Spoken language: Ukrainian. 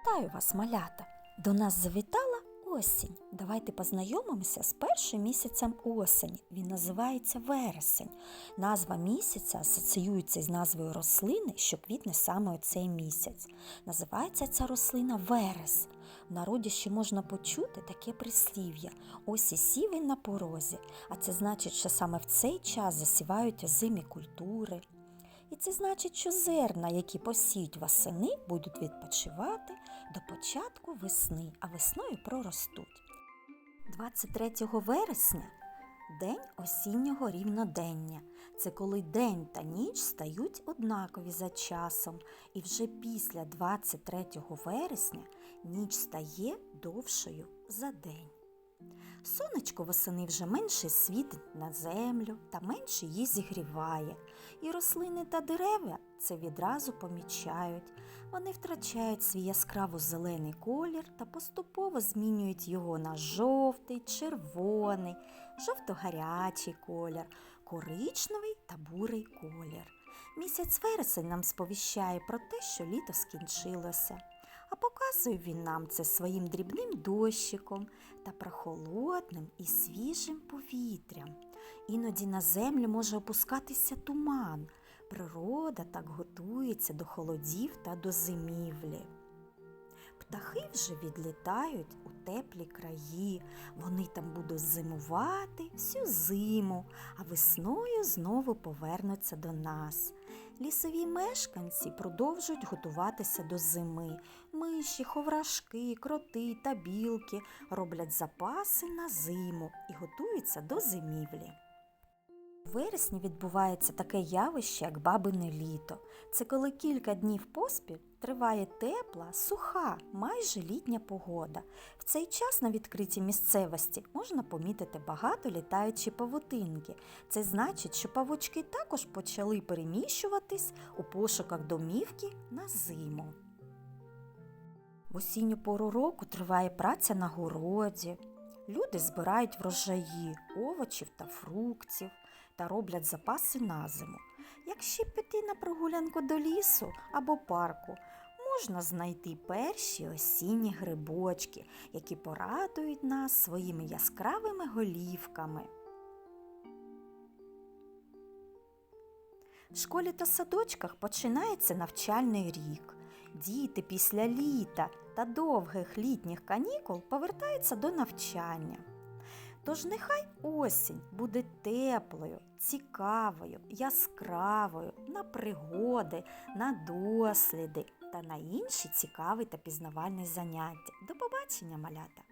Вітаю вас, малята! До нас завітала осінь. Давайте познайомимося з першим місяцем осені. Він називається вересень. Назва місяця асоціюється з назвою рослини, що квітне саме у цей місяць. Називається ця рослина верес. В народі ще можна почути таке прислів'я ось і сівень на порозі. А це значить, що саме в цей час засівають озимі культури. І це значить, що зерна, які посіють восени, будуть відпочивати до початку весни, а весною проростуть. 23 вересня день осіннього рівнодення. Це коли день та ніч стають однакові за часом, і вже після 23 вересня ніч стає довшою за день. Сонечко восени вже менше світить на землю та менше її зігріває. І рослини та дерева це відразу помічають. Вони втрачають свій яскраво зелений колір та поступово змінюють його на жовтий, червоний, жовто-гарячий колір, коричневий та бурий колір. Місяць вересень нам сповіщає про те, що літо скінчилося. А показує він нам це своїм дрібним дощиком та прохолодним і свіжим повітрям. Іноді на землю може опускатися туман. Природа так готується до холодів та до зимівлі. Птахи вже відлітають у теплі краї, вони там будуть зимувати всю зиму, а весною знову повернуться до нас. Лісові мешканці продовжують готуватися до зими. Миші, ховрашки, кроти та білки роблять запаси на зиму і готуються до зимівлі. Вересні відбувається таке явище, як бабине літо. Це коли кілька днів поспіль триває тепла, суха, майже літня погода. В цей час на відкритій місцевості можна помітити багато літаючі павутинки. Це значить, що павучки також почали переміщуватись у пошуках домівки на зиму. В осінню пору року триває праця на городі. Люди збирають врожаї овочів та фруктів та роблять запаси на зиму. Якщо піти на прогулянку до лісу або парку, можна знайти перші осінні грибочки, які порадують нас своїми яскравими голівками. В школі та садочках починається навчальний рік. Діти після літа та довгих літніх канікул повертаються до навчання. Тож нехай осінь буде теплою, цікавою, яскравою на пригоди, на досліди та на інші цікаві та пізнавальні заняття. До побачення, малята!